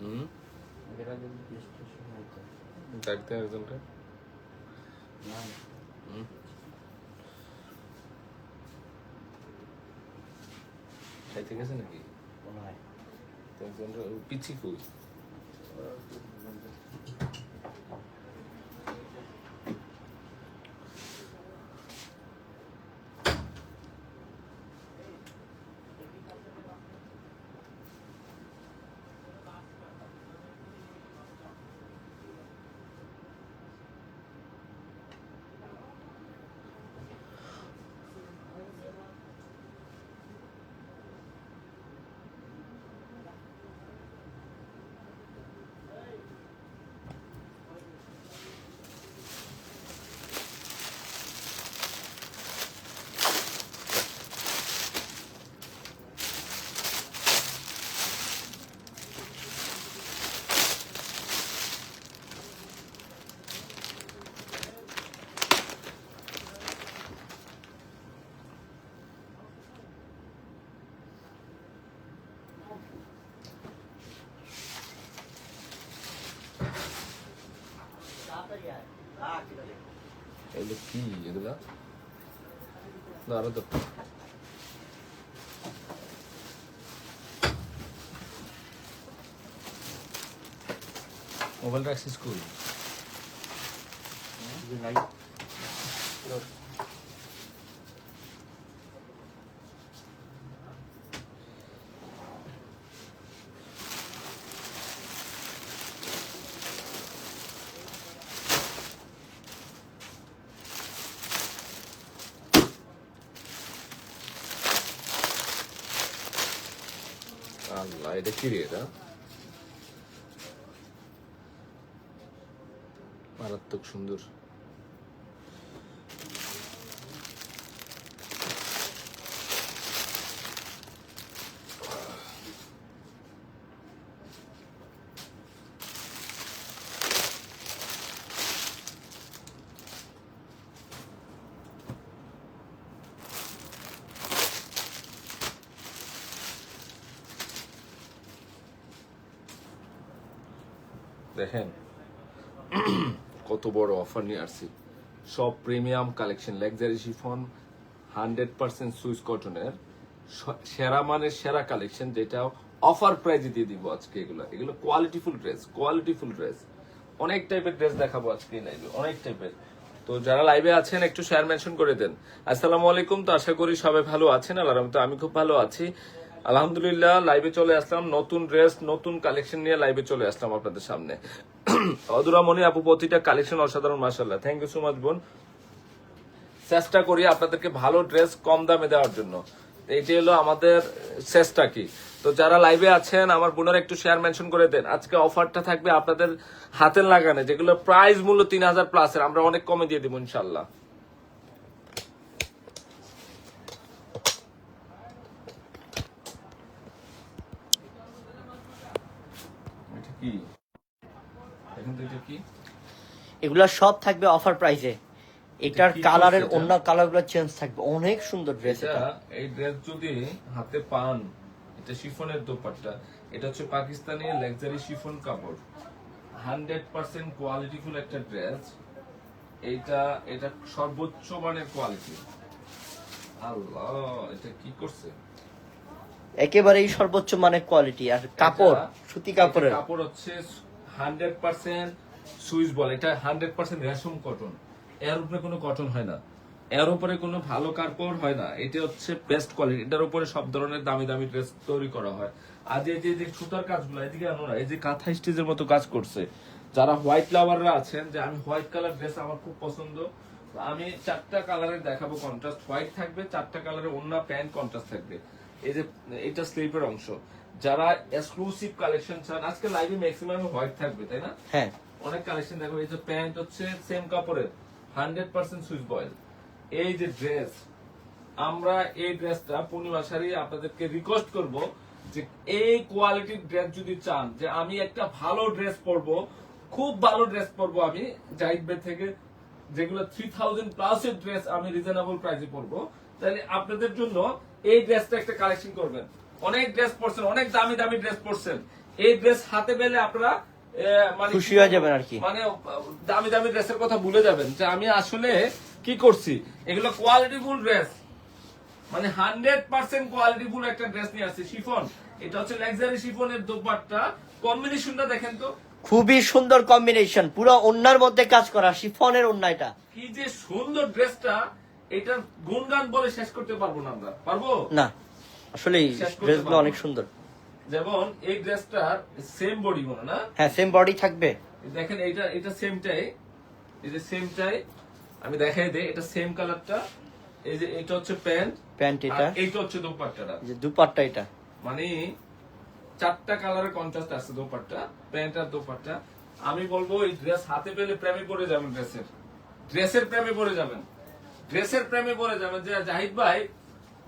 হুম ডাকতে একজনটা হুম খাইতে গেছে নাকি পিছি কই এগুলো কি এগুলা না আরও তো মোবাইলটা অ্যাক্সেস করি ভাই আল্লাহ এটা কি রে এটা মারাত্মক সুন্দর দেখেন। কত বড় অফার নিয়ে আসছি। সব premium collection luxury chiffon hundred percent Swiss কটনের সেরা মানের সেরা কালেকশন যেটা অফার প্রাইজে দিয়ে দিব আজকে এগুলো। এগুলো কোয়ালিটিফুল ড্রেস কোয়ালিটিফুল ড্রেস অনেক টাইপের ড্রেস দেখাবো আজকে লাইভে অনেক টাইপের তো যারা লাইভে আছেন, একটু শেয়ার মেনশন করে দেন। আসসালামু আলাইকুম, তো আশা করি সবাই ভালো আছেন। আল্লাহর রহমতে আমি খুব ভালো আছি। আলহামদুলিল্লাহ লাইভে চলে আসলাম। নতুন ড্রেস নতুন কালেকশন নিয়ে লাইভে চলে আসলাম আপনাদের সামনে। অদুরা মনি আপু, প্রতিটা কালেকশন অসাধারণ মাসাল্লাহ থ্যাংক ইউ সো মাচ বোন। চেষ্টা করি আপনাদেরকে ভালো ড্রেস কম দামে দেওয়ার জন্য। এইটি হলো আমাদের চেষ্টা কি। তো যারা লাইভে আছেন, আমার বোনের একটু শেয়ার মেনশন করে দেন। আজকে অফারটা থাকবে আপনাদের হাতের লাগানে, যেগুলো প্রাইস মূল্য তিন হাজার প্লাসের আমরা অনেক কমে দিয়ে দিব ইনশাল্লাহ এটা কি এখন তো এটা কি? এগুলা সব থাকবে অফার প্রাইসে এটার কালারের অন্য কালারগুলো চেঞ্জ থাকবে। অনেক সুন্দর ড্রেস এটা এটা। এই ড্রেস যদি হাতে পান এটা শিফনের দোপাট্টা। এটা হচ্ছে পাকিস্তানি লাক্সারি শিফন কাপড়। হান্ড্রেড পার্সেন্ট কোয়ালিটিফুল একটা ড্রেস এইটা এটা সর্বোচ্চ মানের কোয়ালিটি আল্লাহ এটা কি করছে? একেবারেই সর্বোচ্চ মানের কোয়ালিটি আর কাপড় সুতি কাপড়ের। কাপড় হচ্ছে হান্ড্রেড পার্সেন্ট সুইচ বল এটা হান্ড্রেড পার্সেন্ট রেশম কটন এর উপরে কোনো কটন হয় না। এর উপরে কোনো ভালো কাপড় হয় না। এটা হচ্ছে বেস্ট কোয়ালিটি এটার উপরে সব ধরনের দামি দামি ড্রেস তৈরি করা হয়। আজ এই যে সুতার কাজগুলো এদিকে আনো না এই যে কাঁথা স্টিচের মতো কাজ করছে। যারা হোয়াইট লাভাররা আছেন যে আমি হোয়াইট কালার ড্রেস আমার খুব পছন্দ আমি চারটা কালারের দেখাবো কন্ট্রাস্ট হোয়াইট থাকবে চারটা কালারের অন্য প্যান্ট কন্ট্রাস্ট থাকবে। এই যে এটা স্লিপের অংশ। যারা এক্সক্লুসিভ কালেকশন চান আজকে লাইভে ম্যাক্সিমাম হোয়াইট থাকবে তাই না? হ্যাঁ। অনেক কালেকশন দেখো এই যে প্যান্ট হচ্ছে সেম কাপড়ের হান্ড্রেড পার্সেন্ট সুইচ বয়েল এই যে ড্রেস আমরা এই ড্রেসটা পূর্ণিমা শাড়ি আপনাদেরকে রিকোয়েস্ট করব যে এই কোয়ালিটির ড্রেস যদি চান যে আমি একটা ভালো ড্রেস পরবো খুব ভালো ড্রেস পরবো আমি জাহিদ থেকে। যেগুলো থ্রি থাউজেন্ড প্লাস এর ড্রেস আমি রিজনেবল প্রাইসে পরবো তাহলে আপনাদের জন্য এই ড্রেসটা একটা কালেকশন করবেন। অনেক ড্রেস পরছেন অনেক দামি দামি ড্রেস পরছেন। এই ড্রেস হাতে পেলে আপনারা মানে খুশি হয়ে যাবেন আর কি। মানে দামি দামি ড্রেসের কথা ভুলে যাবেন যে আমি আসলে কি করছি। এগুলো কোয়ালিটিফুল ড্রেস মানে হান্ড্রেড পার্সেন্ট কোয়ালিটিফুল একটা ড্রেস নিয়ে আসছে। শিফন এটা হচ্ছে লাক্সারি শিফনের দোপাট্টা। কম্বিনেশনটা দেখেন তো খুবই সুন্দর কম্বিনেশন পুরো অন্যার মধ্যে কাজ করা শিফনের অন্য এটা কি যে সুন্দর ড্রেসটা এটার গুণগান বলে শেষ করতে পারব না আমরা। পারব? না আসলে ড্রেসগুলো অনেক সুন্দর। যেমন এই ড্রেসটার সেম বডি মনে না? হ্যাঁ সেম বডি থাকবে। দেখেন এটা এটা সেমটাই এই যে সেমটাই আমি দেখাই দেই এটা সেম কালারটা এই যে এটা হচ্ছে প্যান্ট। প্যান্ট এটা। এইটা হচ্ছে দোপাট্টাটা। যে দুপাট্টা এটা। মানে চারটা কালারের কন্ট্রাস্ট আছে দোপাট্টা প্যান্ট আর দোপাট্টা। আমি বলব এই ড্রেস হাতে পেলে প্রেমে পড়ে যাবেন ড্রেসের ড্রেসের প্রেমে পড়ে যাবেন। ড্রেসের প্রেমে পড়ে যাবেন। যে জাহিদ ভাই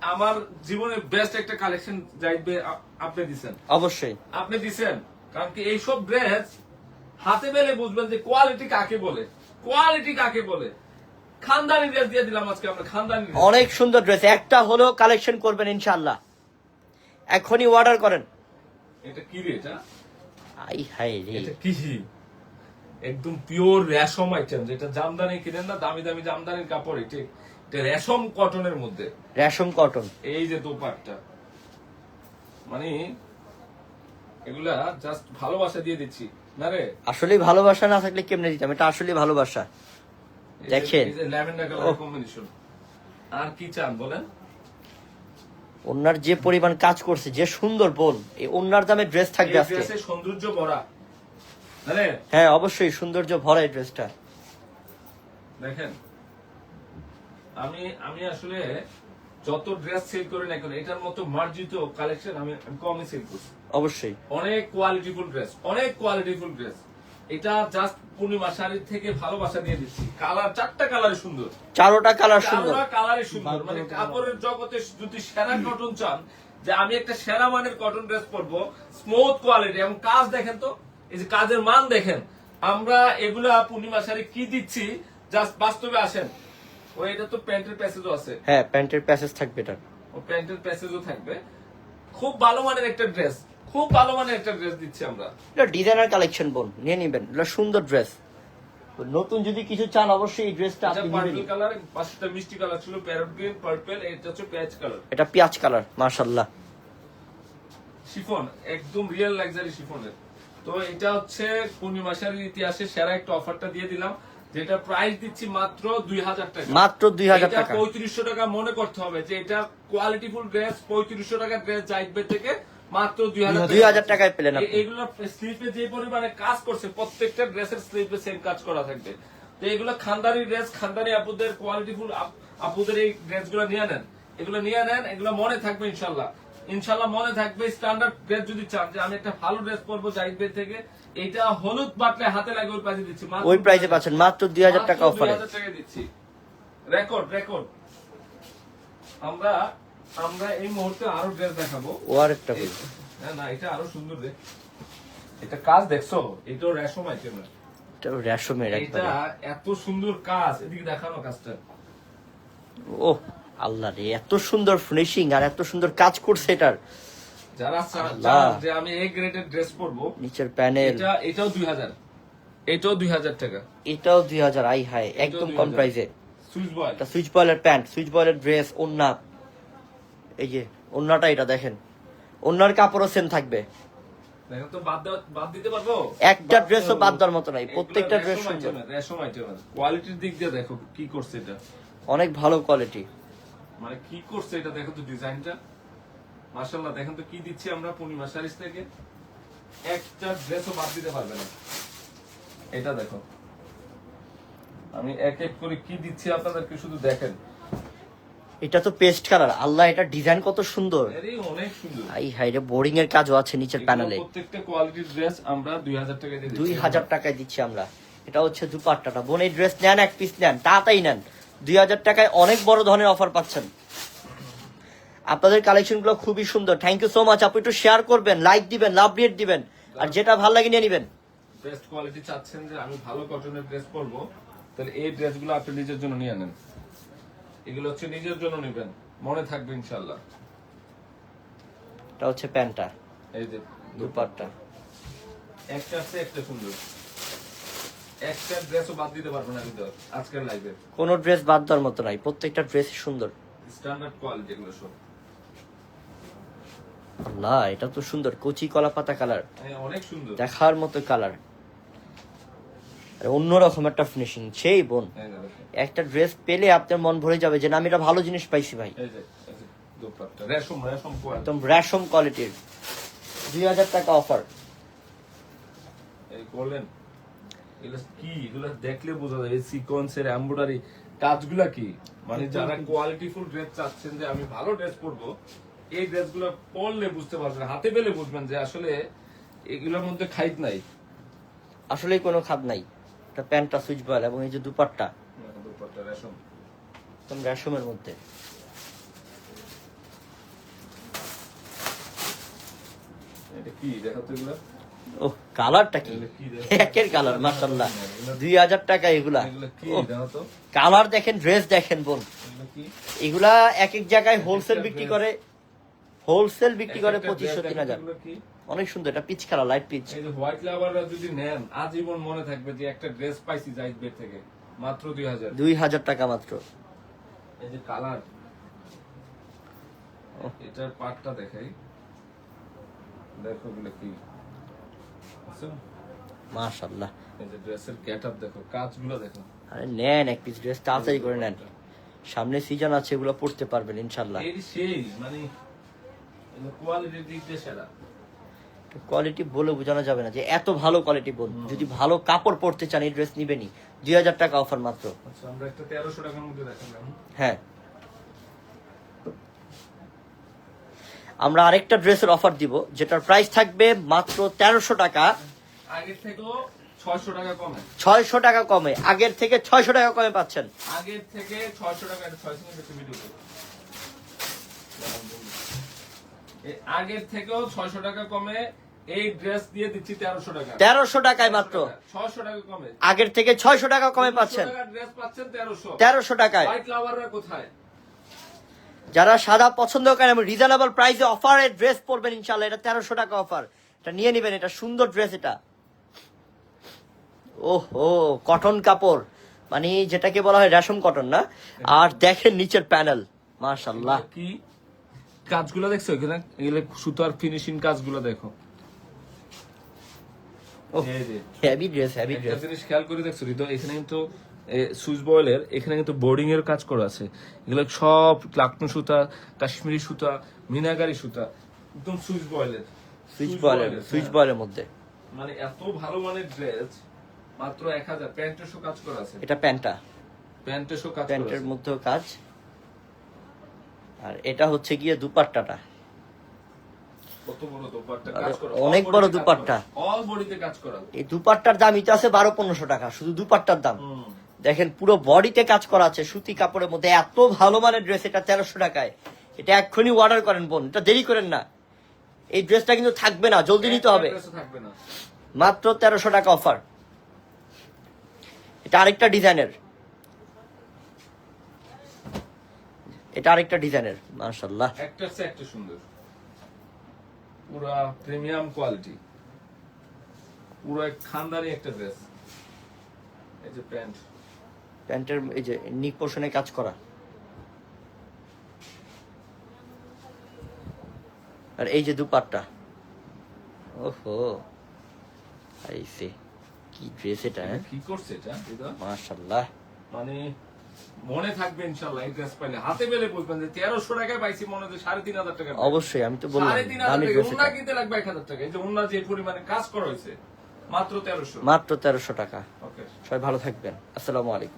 আমার জীবনের বেস্ট একটা কালেকশন জাহিদ ভাই আপনি দিছেন। অবশ্যই। আপনি দিছেন। কারণ কি এইসব ড্রেস হাতে পেলে বুঝবেন যে কোয়ালিটি কাকে বলে। কোয়ালিটি কাকে বলে। খানদানি ড্রেস দিয়ে দিলাম আজকে আমরা খানদানি অনেক সুন্দর ড্রেস একটা হলেও কালেকশন করবেন ইনশাআল্লাহ। এখনই অর্ডার করেন। এটা কি রে এটা? আই হাই রে। এটা কি? একদম পিওর রেশম আইটেম যেটা জামদানি কিনেন না দামি দামি জামদানির কাপড় এটা এটা রেশম কটনের মধ্যে। রেশম কটন এই যে দোপাট্টা। মানে এগুলা জাস্ট ভালোবাসা দিয়ে দিচ্ছি। না রে? আসলে ভালোবাসা না থাকলে কেমনে দিতাম? এটা আসলে ভালোবাসা। দেখেন। ল্যাভেন্ডার কালার কম্বিনেশন আর কি চান বলেন? ওনার যে পরিমাণ কাজ করছে যে সুন্দর বোন এই ওনার দামে ড্রেস থাকবে আজকে। সৌন্দর্য ভরা। হ্যাঁ অবশ্যই সৌন্দর্য ভরা এই ড্রেসটা দেখেন আমি আমি আসলে যত ড্রেস সেল করি না কেন এটার মতো মার্জিত কালেকশন আমি আমি কমই সেল করছি। অবশ্যই। অনেক কোয়ালিটিফুল ড্রেস অনেক কোয়ালিটিফুল ড্রেস এটা জাস্ট পূর্ণিমা শাড়ির থেকে ভালোবাসা দিয়ে দিচ্ছি। কালার চারটা কালার সুন্দর। চারোটা কালার সুন্দর। চারোটা কালারই সুন্দর। মানে কাপড়ের জগতে যদি সেরা কটন চান যে আমি একটা সেরা মানের কটন ড্রেস পরবো স্মুথ কোয়ালিটি এবং কাজ দেখেন তো এই যে কাজের মান দেখেন আমরা এগুলা পূর্ণিমা শাড়ি কি দিচ্ছি? জাস্ট বাস্তবে আসেন। ও এটা তো প্যান্টের প্যাসেজও আছে। হ্যাঁ প্যান্টের প্যাসেজ থাকবে এটা। ও প্যান্টের প্যাসেজও থাকবে। খুব ভালো মানের একটা ড্রেস খুব ভালো মানের একটা ড্রেস দিচ্ছি আমরা। এটা ডিজাইনার কালেকশন বোন নিয়ে নিবেন এটা সুন্দর ড্রেস নতুন যদি কিছু চান অবশ্যই এই ড্রেসটা আপনি পার্পল কালার পাঁচটা মিষ্টি কালার ছিল প্যারট গ্রিন পার্পল এটা হচ্ছে পেঁয়াজ কালার এটা পেঁয়াজ কালার মার্শাল্লাহ শিফন একদম রিয়েল লাক্সারি শিফনের। তো এটা হচ্ছে পূর্ণিমা শাড়ির ইতিহাসে সেরা একটা অফারটা দিয়ে দিলাম যেটা প্রাইস দিচ্ছি মাত্র দুই হাজার টাকা। মাত্র 2000 টাকা। পঁয়ত্রিশশো টাকা মনে করতে হবে যে এটা কোয়ালিটিফুল ড্রেস পঁয়ত্রিশশো টাকা ড্রেস জাইবে থেকে মাত্র দুই হাজার টাকায় পেলেন এগুলো স্লিপে যে পরিমাণে কাজ করছে প্রত্যেকটা ড্রেসের স্লিপে সেম কাজ করা থাকবে। তো এগুলো খানদানি ড্রেস খানদানি আপুদের কোয়ালিটিফুল আপুদের এই ড্রেসগুলো নিয়ে নেন। এগুলো নিয়ে নেন এগুলো মনে থাকবে ইনশাল্লাহ। ইনশাল্লাহ মনে থাকবে স্ট্যান্ডার্ড ড্রেস যদি চান যে আমি একটা ভালো ড্রেস পরবো থেকে এটা হলুদ বাটলে হাতে লাগে ওই প্রাইসে দিচ্ছি। ওই প্রাইসে পাচ্ছেন মাত্র 2000 টাকা অফারে 2000 টাকা দিচ্ছি। রেকর্ড রেকর্ড আমরা আমরা এই মুহূর্তে আরও ড্রেস দেখাবো। ও আরেকটা না না এটা আরও সুন্দর রে এটা কাজ দেখছ? রেশম আইটেম এটা রেশমের এটা এত সুন্দর কাজ। এদিকে দেখানো কাজটা। ও আল্লাহ রে এত সুন্দর ফিনিশিং আর এত সুন্দর কাজ করছে এটার। যারা চান যে আমি এই গ্রেডের ড্রেস পরবো নিচের প্যানেল এটা এটাও দুই হাজার। এটাও দুই হাজার টাকা। এটাও দুই হাজার আই হাই একদম কম 2000 প্রাইসে সুইচ বয় এটা সুইচ বয়েলের প্যান্ট সুইচ বয়েলের ড্রেস ওন্না এই যে ওন্নাটা এটা দেখেন। ওন্নার কাপড়ও সেম থাকবে। তো বাদ দেওয়া- বাদ দিতে পারব? একটা ড্রেসও বাদ দেওয়ার মতো নাই প্রত্যেকটা ড্রেস সুন্দর। কোয়ালিটির দিক দিয়ে দেখো কি করছে এটা। অনেক ভালো কোয়ালিটি মানে কি করছে এটা দেখো তো ডিজাইনটা। মাশাল্লাহ দেখেন তো কি দিচ্ছি আমরা পূর্ণিমা শাড়িস থেকে। একটা ড্রেসও বাদ দিতে পারবে না। এটা দেখো। আমি এক এক করে কি দিচ্ছি আপনাদেরকে শুধু দেখেন। এটা তো পেস্ট কালার আল্লাহ এটা ডিজাইন কত সুন্দর। অনেক সুন্দর। আই হাই রে বোরিং এর কাজও আছে নিচের প্যানেলে প্রত্যেকটা কোয়ালিটির ড্রেস আমরা দুই হাজার টাকা দিয়ে দুই দিচ্ছি। হাজার টাকায় দিচ্ছি আমরা। এটা হচ্ছে দুপাট্টাটা। বোন এই ড্রেস নেন এক পিস নেন তাড়াতাড়ি নেন। দুই হাজার টাকায় অনেক বড় ধরনের অফার পাচ্ছেন। আপনাদের কালেকশনগুলো খুবই সুন্দর। থ্যাংক ইউ সো মাচ আপনি একটু শেয়ার করবেন লাইক দিবেন লাভ রেট দিবেন। আর যেটা ভালো লাগে নিয়ে নিবেন। বেস্ট কোয়ালিটি চাচ্ছেন যে আমি ভালো কটনের ড্রেস পরবো তাহলে এই ড্রেসগুলো আপনি নিজের জন্য নিয়ে নেন। এগুলো হচ্ছে নিজের জন্য নেবেন। মনে থাকবে ইনশাল্লাহ এটা হচ্ছে প্যান্টটা। এই যে দুপাট্টা। একটা আছে একটা সুন্দর। একটা ড্রেসও বাদ দিতে পারবে না কিন্তু আজকের লাইভে কোনো ড্রেস বাদ দেওয়ার মতো নাই প্রত্যেকটা ড্রেস সুন্দর। স্ট্যান্ডার্ড কোয়ালিটি এগুলো সব। না এটা তো সুন্দর কচি কলা পাতা কালার হ্যাঁ, অনেক সুন্দর। দেখার মতো কালার অন্যরকম একটা ফিনিশিং সেই বোন। একটা ড্রেস পেলে আপনার মন ভরে যাবে যে না আমি এটা ভালো জিনিস পাইছি ভাই। একদম রেশম কোয়ালিটির দুই হাজার টাকা অফার এগুলো কি? এগুলো দেখলে বোঝা যায়। এই সিকোয়েন্সের এমব্রয়ডারি কাজগুলা কি? মানে যারা কোয়ালিটিফুল ড্রেস চাচ্ছেন যে আমি ভালো ড্রেস পরবো এই ড্রেসগুলো পরলে বুঝতে পারবেন। হাতে পেলে বুঝবেন যে আসলে এগুলোর মধ্যে খাইত নাই। আসলে কোনো খাদ নাই। এটা প্যান্টটা সুইচ বয়েল এবং এই যে দুপাট্টা। রেশম। একদম রেশমের মধ্যে। ও কালারটা কি? একের কালার মাসাল্লাহ দুই হাজার টাকা এগুলা। কালার দেখেন ড্রেস দেখেন বোন। এগুলা এক এক জায়গায় হোলসেল বিক্রি করে। হোলসেল বিক্রি করে পঁচিশশো তিন হাজার। অনেক সুন্দর এটা পিচ কালার লাইট পিচ। এই যে হোয়াইট লাভাররা যদি নেন আজীবন মনে থাকবে যে একটা ড্রেস পাইছি জাহিদ বের থেকে মাত্র দুই হাজার। দুই হাজার টাকা মাত্র। এই যে কালার এটার পার্টটা দেখাই। দেখো এগুলো কি? বুঝছ? মাশাল্লাহ এই যে ড্রেসের গেটআপ দেখো কাজগুলো দেখো। আরে নেন এক পিস ড্রেস তাড়াতাড়ি করে নেন। সামনে সিজন আছে এগুলো পড়তে পারবেন ইনশাল্লাহ এই সেই মানে কোয়ালিটির দিক দিয়ে সেরা। কোয়ালিটি বলে বোঝানো যাবে না যে এত ভালো কোয়ালিটি বোন। যদি ভালো কাপড় পরতে চান এই ড্রেস নিবেনি দুই হাজার টাকা অফার মাত্র। আচ্ছা আমরা একটা তেরোশো টাকার মধ্যে হ্যাঁ। আমরা আরেকটা ড্রেসের অফার দিব যেটার প্রাইস থাকবে মাত্র তেরোশো টাকা। আগের থেকেও ছয়শো টাকা কমে। ছয়শো টাকা কমে। আগের থেকে ছয়শো টাকা কমে পাচ্ছেন। আগের থেকে ছয়শো টাকা ছয়শো টাকা ভিডিও করো। এই আগের থেকেও ছয়শো টাকা কমে এই ড্রেস দিয়ে দিচ্ছি তেরোশো টাকা। তেরোশো টাকায় মাত্র? ছয়শো টাকা কমে। আগের থেকে ছয়শো টাকা কমে পাচ্ছেন? ড্রেস পাচ্ছেন তেরোশো। তেরোশো টাকায়। হোয়াইট লাভাররা কোথায়? যারা সাদা পছন্দ করেন এবং রিজনেবল প্রাইসে অফারে ড্রেস পরবেন ইনশাল্লাহ এটা তেরোশো টাকা অফার এটা নিয়ে নেবেন এটা সুন্দর ড্রেস এটা। ওহো কটন কাপড়। মানে যেটাকে বলা হয় রেশম কটন না? আর দেখেন নিচের প্যানেল মাশাল্লাহ কি? কাজগুলো দেখছ এখানে? এগুলো সুতার ফিনিশিং কাজগুলো দেখো। ওহ, এই ড্রেস হেভি ড্রেস জিনিস খেয়াল করে দেখছ হৃদয় এখানে কিন্তু সুইচ বয়েলের এখানে কিন্তু বোর্ডিং এর কাজ করা আছে। এগুলো সব লাকনো সুতা কাশ্মীরি সুতা মিনাগারি সুতা একদম সুইচ বয়েলের। সুইচ বয়েলের সুইচ বয়েলের মধ্যে। মানে এত ভালো মানের ড্রেস মাত্র এক হাজার। কাজ করা আছে। এটা কাজ প্যান্টের মধ্যেও কাজ। আর এটা হচ্ছে গিয়ে দুপাট্টাটা। অনেক বড় দুপাট্টা। এই দুপাট্টার দাম ইতো আছে বারো পনেরোশো টাকা শুধু দুপাট্টার দাম। দেখেন পুরো বডিতে কাজ করা আছে সুতি কাপড়ের মধ্যে এত ভালো মানের ড্রেস এটা তেরোশো টাকায়। এটা এক্ষুনি অর্ডার করেন বোন এটা দেরি করেন না। এই ড্রেসটা কিন্তু থাকবে না জলদি নিতে হবে। মাত্র তেরোশো টাকা অফার এটা আরেকটা ডিজাইনের এটা আরেকটা ডিজাইনের মাশাল্লাহ একটা চেয়ে একটা সুন্দর। পুরা প্রিমিয়াম কোয়ালিটি। পুরো এক খানদানি একটা ড্রেস এই যে প্যান্ট। প্যান্টের এই যে নিক পোর্শনে কাজ করা। আর এই যে দুপাট্টা। ওহো আইসে কি ড্রেস এটা হ্যাঁ? কি করছে এটা? দিদা? মাশাল্লাহ মানে মনে থাকবে ইনশাল্লাহ এই ড্রেস পাইলে। হাতে পেলে বলবেন যে তেরোশো টাকায় পাইছি মনে হচ্ছে সাড়ে তিন হাজার টাকা অবশ্যই আমি তো বললাম সাড়ে তিন হাজার টাকা। উন্না কিনতে লাগবে এক হাজার টাকা এই যে উন্না যে পরিমাণে কাজ করা হয়েছে মাত্র তেরোশো। মাত্র তেরোশো টাকা। ওকে সবাই ভালো থাকবেন। আসসালামু আলাইকুম।